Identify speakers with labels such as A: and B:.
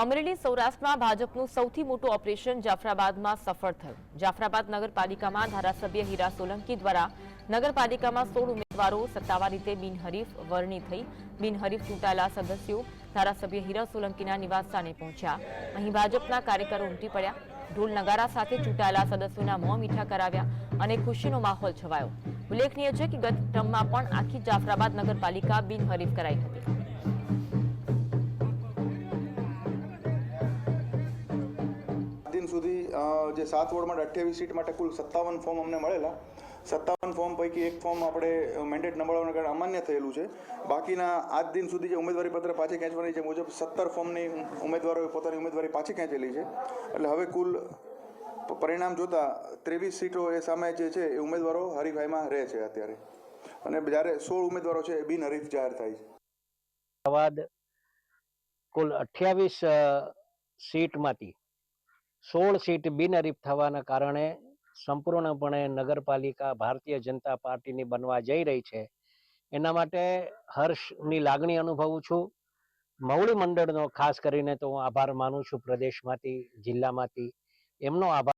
A: અમરેલી સૌરાષ્ટ્રમાં ભાજપનું સૌથી મોટું ઓપરેશન જાફરાબાદમાં સફળ થયું. જાફરાબાદ નગરપાલિકામાં ધારાસભ્ય હીરા સોલંકી દ્વારા નગરપાલિકામાં સોળ ઉમેદવારો સત્તાવાર રીતે બિનહરીફ વરણી થઈ. બિનહરીફ ચૂંટાયેલા સદસ્યો ધારાસભ્ય હીરા સોલંકીના નિવાસસ્થાને પહોંચ્યા. અહીં ભાજપના કાર્યકરો ઉમટી પડ્યા. ઢોલ નગારા સાથે ચૂંટાયેલા સદસ્યોના મોં મીઠા કરાવ્યા અને ખુશીનો માહોલ છવાયો. ઉલ્લેખનીય છે કે ગત ટર્મમાં પણ આખી જાફરાબાદ નગરપાલિકા બિનહરીફ કરાઈ હતી.
B: જે સાત વોર્ડ માટે અઠ્યાવીસ સીટ માટે કુલ સત્તાવન ફોર્મ અમને મળેલા. સત્તાવન ફોર્મ પૈકી એક ફોર્મ આપણે મેન્ડેટ ન મળવાના કારણે અમાન્ય થયેલું છે. બાકીના આજ દિન સુધી જે ઉમેદવારી પત્ર પાછી ખેંચવાની છે મુજબ સત્તર ફોર્મની ઉમેદવારોએ પોતાની ઉમેદવારી પાછી ખેંચેલી છે. એટલે હવે કુલ પરિણામ જોતાં ત્રેવીસ સીટો એ સામે જે છે એ ઉમેદવારો હરીફાઈમાં રહે છે અત્યારે. અને જ્યારે સોળ ઉમેદવારો છે એ બિનહરીફ જાહેર થાય છે.
C: અમદાવાદ કુલ અઠ્યાવીસ સીટમાંથી સોળ સીટ બિનહરીફ થવાના કારણે સંપૂર્ણપણે નગરપાલિકા ભારતીય જનતા પાર્ટીની બનવા જઈ રહી છે. એના માટે હર્ષની લાગણી અનુભવું છું. મવડી મંડળનો ખાસ કરીને તો હું આભાર માનું છું પ્રદેશમાંથી, જિલ્લામાંથી. એમનો આભાર